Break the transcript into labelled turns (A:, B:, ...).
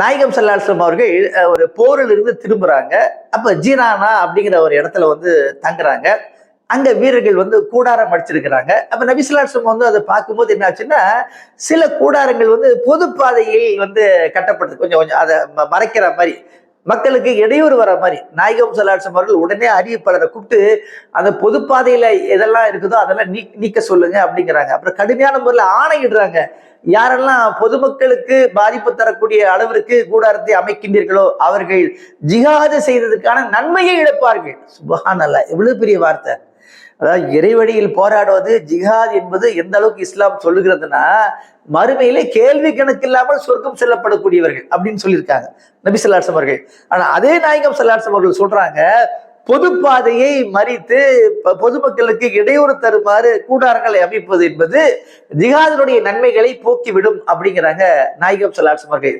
A: நாயகம் சல்லாஸ்லம் அவர்கள் ஒரு போரில் இருந்து திரும்புகிறாங்க அப்போ ஜீனானா அப்படிங்கிற ஒரு இடத்துல வந்து தங்குறாங்க. அங்கே வீரர்கள் வந்து கூடாரம் அடிச்சிருக்கிறாங்க. அப்போ நபிசுல்லாஸ்லம் வந்து அதை பார்க்கும்போது என்ன ஆச்சுன்னா சில கூடாரங்கள் வந்து பொது பாதையில் வந்து கட்டப்பட்டது. கொஞ்சம் கொஞ்சம் அதை மறைக்கிற மாதிரி. மக்களுக்கு இடையூறு வர மாதிரி. நாயகம் சலாட்சம் அவர்கள் உடனே அறிவிப்பாளரை கூப்பிட்டு அந்த பொது எதெல்லாம் இருக்குதோ அதெல்லாம் நீ நீக்க சொல்லுங்க அப்படிங்கிறாங்க. அப்புறம் கடுமையான முறையில் ஆணையிடுறாங்க. யாரெல்லாம் பொதுமக்களுக்கு பாதிப்பு தரக்கூடிய அளவிற்கு கூடாரத்தை அமைக்கின்றீர்களோ அவர்கள் ஜிகாது செய்ததற்கான நன்மையை இழப்பார்கள். சுபஹானல்லா எவ்வளவு பெரிய வார்த்தை. அதாவது இறைவழியில் போராடுவது ஜிஹாத் என்பது எந்த அளவுக்கு இஸ்லாம் சொல்லுகிறதுனா மறுமையிலே கேள்வி கணக்கு இல்லாமல் சொர்க்கம் செல்லப்படக்கூடியவர்கள் அப்படின்னு சொல்லியிருக்காங்க நபி சொல்லாசம் அவர்கள். ஆனா அதே நாயகம் சொல்லாசம் அவர்கள் சொல்றாங்க பொது பாதையை மறித்து பொதுமக்களுக்கு இடையூறு தருமாறு கூடாரங்களை அமைப்பது என்பது ஜிஹாதினுடைய நன்மைகளை போக்கிவிடும் அப்படிங்கிறாங்க நாயகம் சொல்லாசம் அவர்கள்.